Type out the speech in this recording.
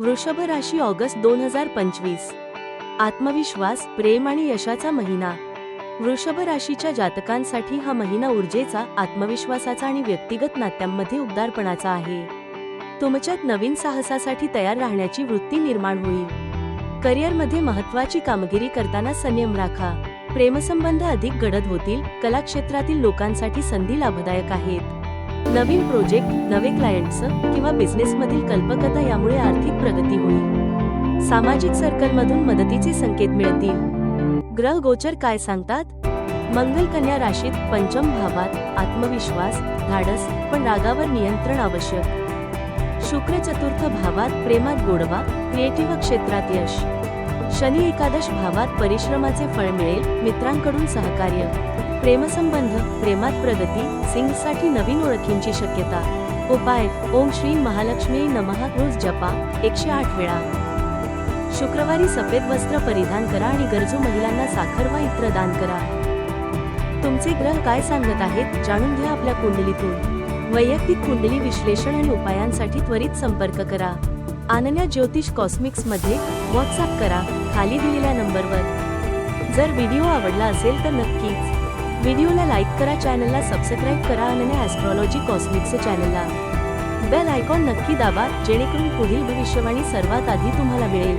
वृषभ राशी ऑगस्ट दोन हजार पंचवीस. आत्मविश्वास प्रेम आणि यशाचा महिना. वृषभ राशीच्या जातकांसाठी हा महिना ऊर्जेचा आत्मविश्वासाचा आणि व्यक्तिगत नात्यांमध्ये उबदारपणाचा आहे. तुमच्यात नवीन साहसासाठी तयार राहण्याची वृत्ती निर्माण होईल. करिअरमध्ये महत्वाची कामगिरी करताना संयम राखा. प्रेमसंबंध अधिक गडद होतील कलाक्षेत्रातील लोकांसाठी संधी लाभदायक आहेत. नवीन प्रोजेक्ट नवे क्लायंट्स किंवा बिझनेसमधील कल्पकता यामुळे आर्थिक प्रगती होईल. सामाजिक सर्कलमधून मदतीचे संकेत मिळतील. ग्रह गोचर काय सांगतात? मंगल कन्या राशीत पंचम भावात आत्मविश्वास धाडस पण रागावर नियंत्रण आवश्यक. शुक्र चतुर्थ भावात प्रेमात गोडवा क्रिएटिव्ह क्षेत्रात यश. शनी एकादश भावात परिश्रमाचे फळ मिळेल मित्रांकडून सहकार्य. प्रेमसंबंध प्रेमात प्रगती सिंगसाठी नवीन ओळखींची शक्यता. उपाय ओम श्री महालक्ष्मी नमहा रोज जपा एकशे आठ वेळा. शुक्रवारी सफेद वस्त्र परिधान करा आणि गरजू महिलांना साखर वा इत्र दान करा. तुमचे ग्रह काय सांगत आहेत जाणून घ्या आपल्या कुंडलीतून. वैयक्तिक कुंडली विश्लेषण आणि उपायांसाठी त्वरित संपर्क करा. आनन्या ज्योतिष कॉस्मिक्समध्ये व्हॉट्सअप करा खाली दिलेल्या नंबरवर. जर व्हिडिओ आवडला असेल तर नक्कीच. व्हिडिओला लाईक करा चॅनलला सबस्क्राईब करा आणि ॲस्ट्रॉलॉजी कॉस्मिक्स चॅनलला. बेल आयकॉन नक्की दाबा जेणेकरून पुढील भविष्यवाणी सर्वात आधी तुम्हाला मिळेल.